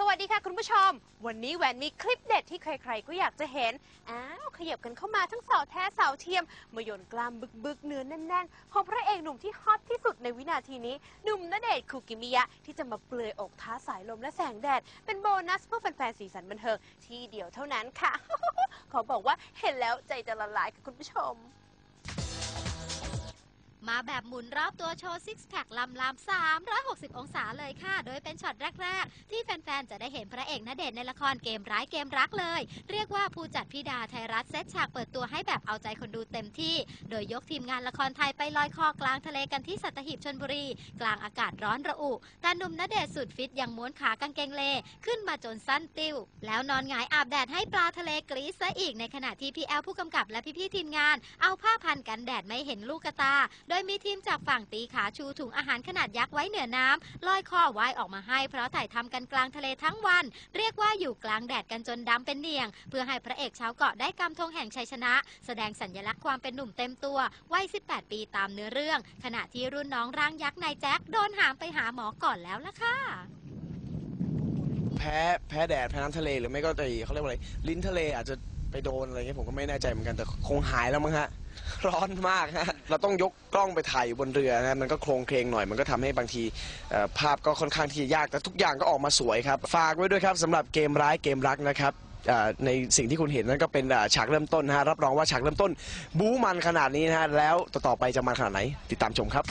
สวัสดีค่ะคุณผู้ชม วันนี้แหวนมีคลิปเด็ดที่ใครๆก็อยากจะเห็น อ้าวขยับกันเข้ามาทั้งสาวแท้สาวเทียม มาโยนกล้ามบึกๆ เนื้อแน่นๆ ของพระเอกหนุ่มที่ฮอตที่สุดในวินาทีนี้ หนุ่มณเดชน์คุกิมิยะ ที่จะมาเปลือยอกท้าสายลมและแสงแดด เป็นโบนัสเพื่อแฟนๆสีสันบันเทิงที่เดียวเท่านั้นค่ะ ขอบอกว่าเห็นแล้วใจจะละลายค่ะคุณผู้ชม มาแบบหมุนรอบตัวโชว์ซิกแพคลำลำ360 องศาเลยค่ะ โดยเป็นช็อตแรก ๆ ที่แฟน ๆ จะได้เห็นพระเอกณเดชน์ในละครเกมร้ายเกมรักเลย เรียกว่าผู้จัดพิดาไทยรัฐเซตฉากเปิดตัวให้แบบเอาใจคนดูเต็มที่ โดยยกทีมงานละครไทยไปลอยคอกลางทะเลกันที่สัตหีบชนบุรี กลางอากาศร้อนระอุแต่หนุ่มณเดชน์สุดฟิตยังม้วนขากางเกงเล ขึ้นมาจนสั้นติ้วแล้วนอนหงายอาบแดดให้ปลาทะเลกรีดซะอีกในขณะที่พี่แอลผู้กำกับและพี่ๆทีมงาน เอาผ้าพันกันแดดไม่เห็นลูกกระตาโดยมีทีมจากฝั่งตีขาชูถุงอาหารขนาดยักษ์ไว้เหนือน้ำลอยคอว่ายออกมาให้ เพราะถ่ายทำกันกลางทะเลทั้งวัน เรียกว่าอยู่กลางแดดกันจนดำเป็นเนียง เพื่อให้พระเอกชาวเกาะได้กำธงแห่งชัยชนะ แสดงสัญลักษณ์ความเป็นหนุ่มเต็มตัววัย 18 ปีตามเนื้อเรื่อง ขณะที่รุ่นน้องร่างยักษ์นายแจ็คโดนหามไปหาหมอก่อนแล้วล่ะค่ะแพ้แพ้แดดแพ้น้ำทะเลหรือไม่ก็ไอเขาเรียกว่าอะไรลิ้นทะเลอาจจะไปโดนอะไรเงี้ยผมก็ไม่แน่ใจเหมือนกันแต่คงหายแล้วมั้งฮะ ร้อนมากฮะเราต้องยกกล้องไปถ่ายอยู่บนเรือนะมันก็โครงเคลงหน่อย มันก็ทำให้บางทีเอ่อภาพก็ค่อนข้างที่จะยากแต่ทุกอย่างก็ออกมาสวยครับ ฝากไว้ด้วยครับสำหรับเกมร้ายเกมรักนะครับเอ่อในสิ่งที่คุณเห็นนั่นก็เป็นอ่อฉากเริ่มต้นนะฮะรับรองว่าฉากเริ่มต้น บู๊มันขนาดนี้นะฮะแล้วต่อๆไปจะมันขนาดไหนติดตามชมครับ